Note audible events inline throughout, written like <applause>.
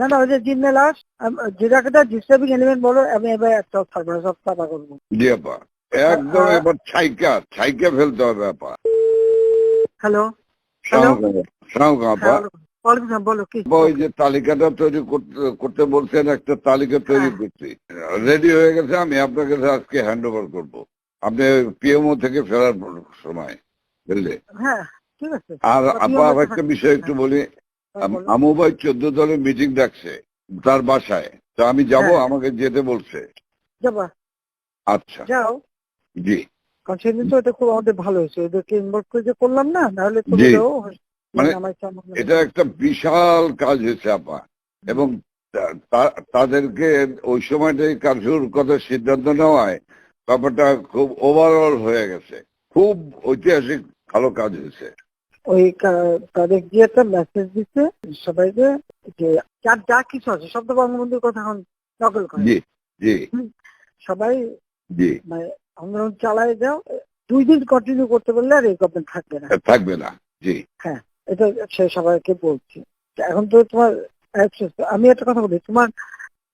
না না ওই যে জিন্নে লাশ যেটাকে ডিস্টার্বিং এলিমেন্ট বলো আমি এবার একটা থাকব সব করব। জি আপা। একদম এবার ছাইকা ছাইকা ফেলতে হবে আপা। হ্যালো? আপা। হ্যাঁ, ওই যে তালিকাটা তৈরি করতে করতে বলছেন একটা তালিকা তৈরি হ্যাঁ। করছি। রেডি হয়ে গেছে আমি আপনার কাছে আজকে হ্যান্ড ওভার করব। আপনি পিএমও থেকে ফেরার সময় বুঝলে? হ্যাঁ ঠিক আছে। আর আপা আর একটা বিষয় একটু বলি আমু ভাই চোদ্দ দলের মিটিং ডাকছে তার বাসায়। তো আমি যাব হ্যাঁ। আমাকে যেতে বলছে। যাবা। আচ্ছা। যাও। জি। সেদিন তো এটা খুব আমাদের ভালো হয়েছে। ওদেরকে ইনভলভ করে যে করলাম না নাহলে মানে। এটা একটা বিশাল কাজ হয়েছে আপা। এবং তাদেরকে ওই সময়টাই কারফিউর কথা সিদ্ধান্ত নেওয়ায় ব্যাপারটা খুব ওভারঅল হয়ে গেছে। খুব ঐতিহাসিক ভালো কাজ হয়েছে। ওই তাদের গিয়ে একটা মেসেজ দিচ্ছে সবাইকে যে যার যা কিছু আছে সব তো বঙ্গবন্ধুর কথা এখন নকল করে। সবাই মানে আন্দোলন চালায় যাও দুই দিন কন্টিনিউ করতে পারলে আর এই গভর্নমেন্ট থাকবে না। থাকবে না জি। এটা সে সবাইকে বলছি। এখন তো তোমার আমি একটা কথা বলি তোমার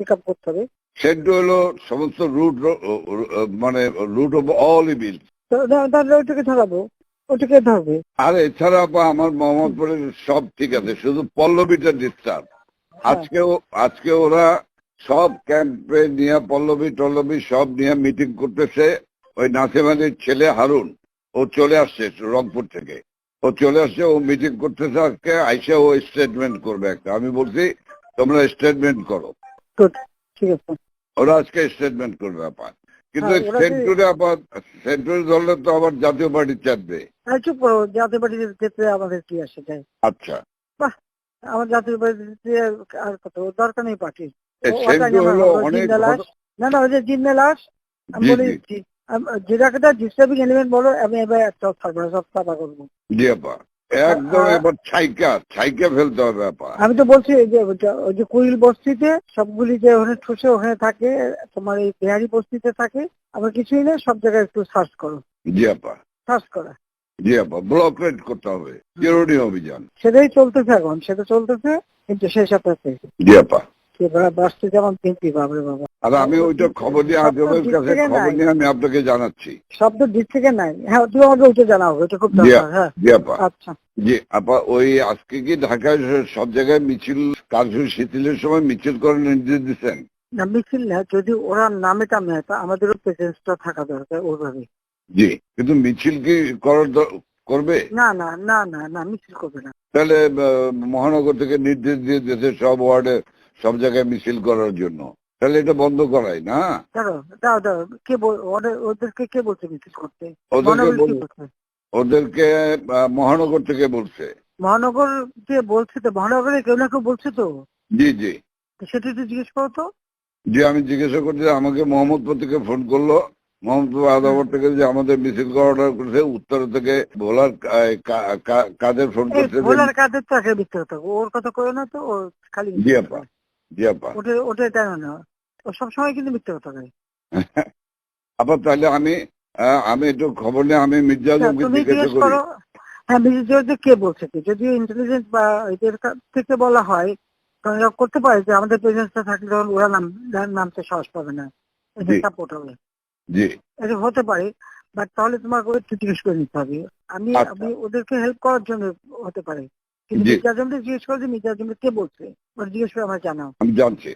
পিক আপ করতে হবে। হলো সমস্ত রুট মানে রুট অফ অল ইভিল তাহলে ওইটাকে ধরাবো ওটাকে ধরবে আর এছাড়া আমার মোহাম্মদপুরের সব ঠিক আছে শুধু পল্লবীটা ডিস্টার্ব আজকে আজকে ওরা সব ক্যাম্পে নিয়ে পল্লবী টল্লবী সব নিয়ে মিটিং করতেছে। ওই নাসিমানির ছেলে হারুন ও চলে আসছে রংপুর থেকে। ও চলে আসছে ও মিটিং করতেছে আজকে আইসা ও স্টেটমেন্ট করবে একটা। আমি বলছি তোমরা স্টেটমেন্ট করো। গুড ঠিক আছে ওরা আজকে স্টেটমেন্ট করবে আপাত কিন্তু হ্যাঁ, সেন্টুরে আবার সেন্টুরি ধরলে তো আবার জাতীয় পার্টি চাপবে চুপ করো জাতীয় পার্টিতে যেতে আমাদের কি আসে যায়? আচ্ছা। আমার জাতীয় পার্টিতে আর কত দরকার নেই জিন্দা না না ওই যে লাশ আমি বলে দিচ্ছি যেটাকে ডিস্টার্বিং এলিমেন্ট বলো আমি এবার একটা সব সাফা করব জি আপা একদম আ- এবার ছাইকা ছাইকা ফেলতে হবে আপা আমি তো বলছি যে ওই যে কুইল বস্তিতে সবগুলি যে ওখানে ঠুসে ওখানে থাকে তোমার এই বিহারি বস্তিতে থাকে আবার কিছুই না সব জায়গায় একটু সার্চ করো। জি আপা। সার্চ করা। জি আপা ব্লক রেড করতে হবে। জরুরি অভিযান। সেটাই চলতেছে এখন সেটা চলতেছে কিন্তু সেই সাথে জি আপা। বাসতে যেমন কিনতে বাবরে বাবা। আর আমি ওইটা খবর নিয়ে আজমের কাছে থেকে খবর নাই। নিয়ে আমি আপনাকে জানাচ্ছি। শব্দ ডিস্ট্রিক্টে নাই। হ্যাঁ তুমি আমাকে ওইটা জানাও ওইটা খুব দরকার হ্যাঁ। জি আপা আচ্ছা। জি আপা ওই আজকে কি ঢাকায় সব জায়গায় মিছিল কারফিউ শিথিলের সময় মিছিল করার নির্দেশ দিচ্ছেন? না মিছিল না যদি ওরা নামে টামে তা আমাদেরও প্রেজেন্সটা থাকা দরকার ওইভাবে জি কিন্তু মিছিল কি করার করবে? না না না না না মিছিল করবে না। তাহলে মহানগর থেকে নির্দেশ দিয়ে দিয়েছে সব ওয়ার্ডে সব জায়গায় মিছিল করার জন্য। তাহলে এটা বন্ধ করাই না? দাঁড়ো দাও দাও কে ওদেরকে কে বলছে মিছিল করতে? ওদেরকে মহানগর থেকে বলছে। মহানগর কে বলছে তো? মহানগরে কেউ না কেউ বলছে তো? জি জি। সেটা একটু জিজ্ঞেস করো তো। যে আমি জিজ্ঞাসা করছি আমাকে মোহাম্মদপুর থেকে ফোন করল। মোহাম্মদপুর আদাবর থেকে যে আমাদের মিছিল করা অর্ডার করেছে উত্তর থেকে ভোলার কাদের ফোন করছে যে- ভোলার কাদের তো মিথ্যে কথা ওর কথা কয়ে না তো ও খালি জি আপা। জি আপা ওটা ও সবসময় কিন্তু মিথ্যে কথা কয়। <laughs> আপা তাহলে আমি আমি একটু খবর নিয়ে আমি মির্জা আজমকে জিজ্ঞাসা করি। হ্যাঁ যে কে বলছে কি? যদি ইন্টেলিজেন্স বা এদের থেকে বলা হয় তখন করতে পারে যে আমাদের প্রেজেন্সটা থাকলে তখন ওরা নাম নামতে সাহস পাবে না। এটা সাপোর্ট হবে। জি। এটা হতে পারে বাট তাহলে তোমাকে একটু জিজ্ঞেস করে নিতে হবে। আমি আচ্ছা। আমি ওদেরকে হেল্প করার জন্য হতে পারে। কিন্তু। মির্জা আজমদের জিজ্ঞেস করে যে মির্জা আজমদের কে বলছে ওরা জিজ্ঞেস করে আমার জানাও আমি জানছি